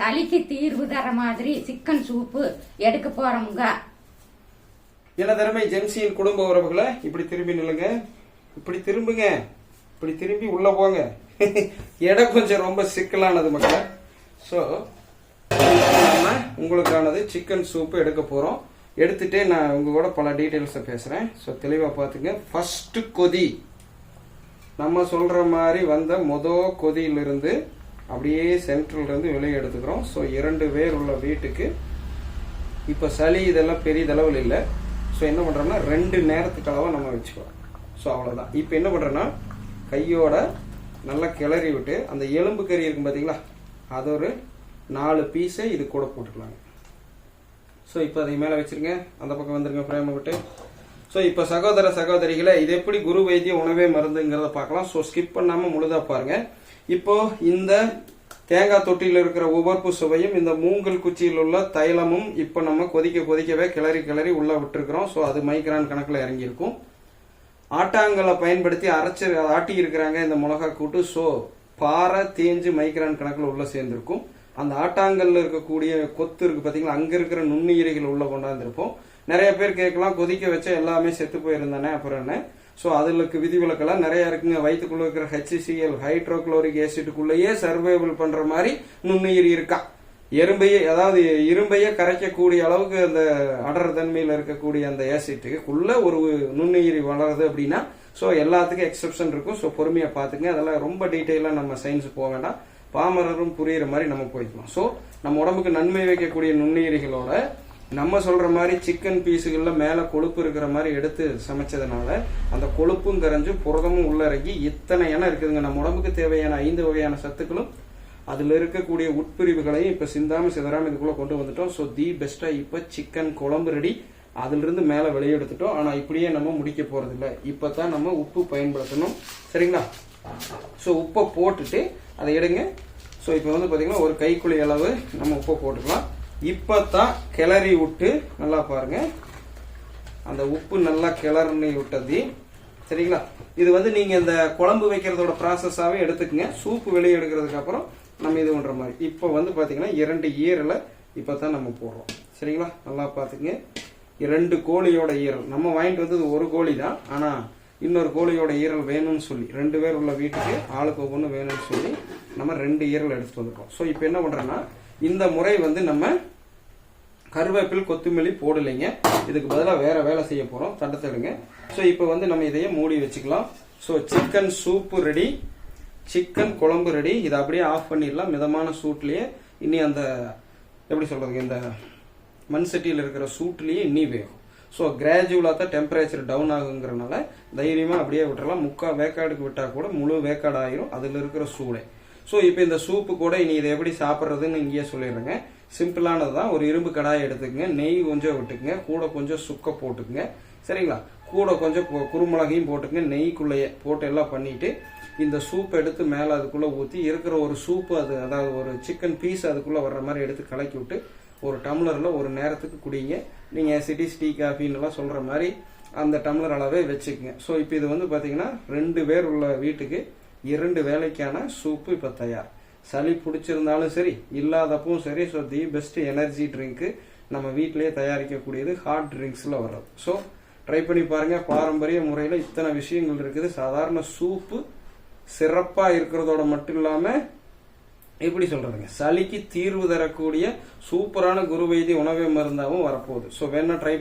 சளிக்கு தீர்வு தர மாதிரி சிக்கன் சூப்பு எடுக்க போறோமுங்க. என்ன திறமை? ஜென்சியின் குடும்ப உறவுகளை இப்படி திரும்பி நில்லுங்க. இப்படி திரும்புங்க. இப்படி திரும்பி உள்ள போங்க. இடம் கொஞ்சம் ரொம்ப சிக்கலானது மக்கள். ஸோ நம்ம உங்களுக்கானது சிக்கன் சூப்பு எடுக்க போகிறோம் எடுத்துட்டே நான் உங்க கூட பல டீட்டெயில்ஸை பேசுகிறேன் ஸோ தெளிவாக பார்த்துங்க. ஃபர்ஸ்ட் கொதி. நம்ம சொல்ற மாதிரி வந்த மொதல் கொதியிலிருந்து அப்படியே சென்ட்ரல்லேருந்து வெளியே எடுத்துக்கிறோம். ஸோ இரண்டு பேர் உள்ள வீட்டுக்கு. இப்போ சளி இதெல்லாம் பெரிய தளவில் இல்லை. ஸோ என்ன பண்ணுறோம்னா ரெண்டு நேரத்துக்கு அளவாக நம்ம வச்சுக்கலாம் ஸோ அவ்வளோதான் இப்போ என்ன பண்ணுறோன்னா கையோட நல்லா கிளறி விட்டு அந்த எலும்பு கறி இருக்கும் பார்த்தீங்களா அது ஒரு நாலு பீஸை இது கூட போட்டுக்கலாங்க. ஸோ இப்போ அதை மேலே வச்சிருங்க. அந்த பக்கம் வந்துருங்க ஃப்ரேமை விட்டு. ஸோ இப்போ சகோதர சகோதரிகளை இது எப்படி குரு வைத்திய உணவே மருந்துங்கிறத பார்க்கலாம். ஸோ ஸ்கிப் பண்ணாமல் முழுதாக பாருங்கள் இப்போ இந்த தேங்காய் தொட்டியில் இருக்கிற உவர்ப்பு சுவையும் இந்த மூங்கல் குச்சியில் உள்ள தைலமும் இப்போ நம்ம கொதிக்க கொதிக்கவே கிளறி கிளறி உள்ள விட்டுருக்குறோம். ஸோ அது மைக்ரான் கணக்கில் இறங்கியிருக்கும். ஆட்டாங்கலை பயன்படுத்தி அரைச்சி ஆட்டி இருக்கிறாங்க இந்த மிளகா கூட்டு ஸோ பாறை தேஞ்சு மைக்ரான் கணக்கில் உள்ள சேர்ந்திருக்கும். அந்த ஆட்டாங்கல்ல இருக்கக்கூடிய கொத்து இருக்கு பார்த்தீங்களா அங்கே இருக்கிற நுண்ணுயிரிகள் உள்ள கொண்டாந்துருப்போம். நிறைய பேர் கேட்கலாம் கொதிக்க வச்ச எல்லாமே செத்து போயிருந்தானே அப்புறம் என்ன? ஸோ அதுக்கு விதிவிலக்கெல்லாம் நிறைய இருக்குங்க. வயிற்றுக்குள்ள இருக்கிற ஹெச்சிசிஎல் ஹைட்ரோக்ளோரிக் ஆசிட்டுக்குள்ளேயே சர்வைவல் பண்ணுற மாதிரி நுண்ணுயிரி இருக்கா? எறும்பையே அதாவது இரும்பையே கரைக்கக்கூடிய அளவுக்கு அந்த அடர் தன்மையில் இருக்கக்கூடிய அந்த ஆசிட்டுக்குள்ள ஒரு நுண்ணுயிரி வளருது அப்படின்னா ஸோ எல்லாத்துக்கும் எக்ஸெப்ஷன் இருக்கும். ஸோ பொறுமையாக பார்த்துங்க. அதெல்லாம் ரொம்ப டீட்டெயிலாக நம்ம சயின்ஸ் போக வேண்டாம். பாமரரும் புரியுற மாதிரி நம்ம போய்க்கலாம். ஸோ நம்ம உடம்புக்கு நன்மை வைக்கக்கூடிய நுண்ணுயிரிகளோட நம்ம சொல்ற மாதிரி சிக்கன் பீஸுகள்ல மேல கொழுப்பு இருக்கிற மாதிரி எடுத்து சமைச்சதுனால அந்த கொழுப்பும் கரைஞ்சு புரதமும் உள்ள இறங்கி இத்தனை எண்ணம் இருக்குதுங்க. நம்ம உடம்புக்கு தேவையான ஐந்து வகையான சத்துக்களும் அதுல இருக்கக்கூடிய உட்பிரிவுகளையும் இப்ப சிந்தாம சிதறாம இதுக்குள்ள கொண்டு வந்துட்டோம். ஸோ தி பெஸ்டா இப்ப சிக்கன் குழம்பு ரெடி அதுல இருந்து மேல வெளியே எடுத்துட்டோம். ஆனா இப்படியே நம்ம முடிக்க போறது இல்ல இப்பதான் நம்ம உப்பு பயன்படுத்தணும். சரிங்களா? ஸோ உப்பை போட்டுட்டு அதை எடுங்க. ஸோ இப்போ வந்து பார்த்திங்கன்னா ஒரு கைக்குழி அளவு நம்ம உப்பை போட்டுக்கலாம். இப்போ தான் கிளறி விட்டு நல்லா பாருங்க. அந்த உப்பு நல்லா கிளறி விட்டது. சரிங்களா? இது வந்து நீங்க இந்த குழம்பு வைக்கிறதோட ப்ராசஸாவே எடுத்துக்கங்க. சூப்பு வெளியே எடுக்கிறதுக்கு அப்புறம் நம்ம இது பண்ற மாதிரி. இப்போ வந்து பாத்தீங்கன்னா இரண்டு ஈரலை இப்போ தான் நம்ம போடுறோம். சரிங்களா? நல்லா பார்த்துங்க இரண்டு கோழியோட ஈரல். நம்ம வாங்கிட்டு வந்தது ஒரு கோழி தான். ஆனா இன்னொரு கோழியோட ஈரல் வேணும்னு சொல்லி ரெண்டு பேர் உள்ள வீட்டுக்கு ஆளுக்கு ஒவ்வொன்று வேணும்னு சொல்லி நம்ம ரெண்டு ஈரல் எடுத்துட்டு வந்துருக்கோம். ஸோ இப்போ என்ன பண்றோம்னா இந்த முறை வந்து நம்ம கருவேப்பில் கொத்தமல்லி போடலைங்க. இதுக்கு பதிலாக வேற வேலை செய்ய போறோம். தண்டத்தெடுங்க ஸோ இப்போ வந்து நம்ம இதையே மூடி வச்சுக்கலாம். So chicken soup ready chicken குழம்பு ரெடி இதை அப்படியே ஆஃப் பண்ணிடலாம். மிதமான சூட்லேயே. இனி அந்த எப்படி சொல்றதுங்க இந்த மண் சட்டியில் இருக்கிற சூட்லேயே இனி வேகும். ஸோ கிராஜுவலாக தான் டெம்பரேச்சர் டவுன் ஆகுங்கிறனால தைரியமாக அப்படியே விட்டுறலாம். முக்கால் வேக்காடுக்கு விட்டால் கூட முழு வேக்காடு ஆயிரும் அதில் இருக்கிற சூடே. ஸோ இப்போ இந்த சூப்பு கூட இனி இதை எப்படி சாப்பிட்றதுன்னு இங்கேயே சொல்லிடுறேங்க. சிம்பிளானது தான். ஒரு இரும்பு கடாயை எடுத்துக்கங்க. நெய் கொஞ்சம் விட்டுக்குங்க. கூட கொஞ்சம் சுக்க போட்டுக்குங்க. சரிங்களா? கூட கொஞ்சம் கு- குருமிளகையும் போட்டுங்க நெய்க்குள்ளேயே போட்டு எல்லாம் பண்ணிவிட்டு இந்த சூப் எடுத்து மேலே அதுக்குள்ளே ஊற்றி இருக்கிற ஒரு சூப்பு அது அதாவது ஒரு சிக்கன் பீஸ் அதுக்குள்ளே வர்ற மாதிரி எடுத்து கலக்கி விட்டு ஒரு டம்ளரில் ஒரு நேரத்துக்கு குடிங்க. நீங்கள் சிட்டி டீ காஃபின்னு எல்லாம் சொல்கிற மாதிரி அந்த டம்ளர் அளவே வச்சுக்கோங்க. ஸோ இப்போ இது வந்து பார்த்தீங்கன்னா ரெண்டு பேர் உள்ள வீட்டுக்கு இரண்டு வேலைக்கான சூப்பு இப்போ தயார். சளி பிடிச்சிருந்தாலும் சரி இல்லாதப்பவும் சரி ஸோ தி பெஸ்ட் எனர்ஜி ட்ரிங்க்கு நம்ம வீட்டிலேயே தயாரிக்கக்கூடியது ஹாட் ட்ரிங்க்ஸில் வர்றது. ஸோ ட்ரை பண்ணி பாருங்க பாரம்பரிய முறையில் இத்தனை விஷயங்கள் இருக்குது. சாதாரண சூப்பு சிறப்பாக இருக்கிறதோட மட்டும் இல்லாமல் எப்படி சொல்றதுங்க? சளிக்கு தீர்வு தரக்கூடிய சூப்பரான குரு வைத்திய உணவே மருந்தாகவும் வரப்போகுது. ஸோ வேணா ட்ரை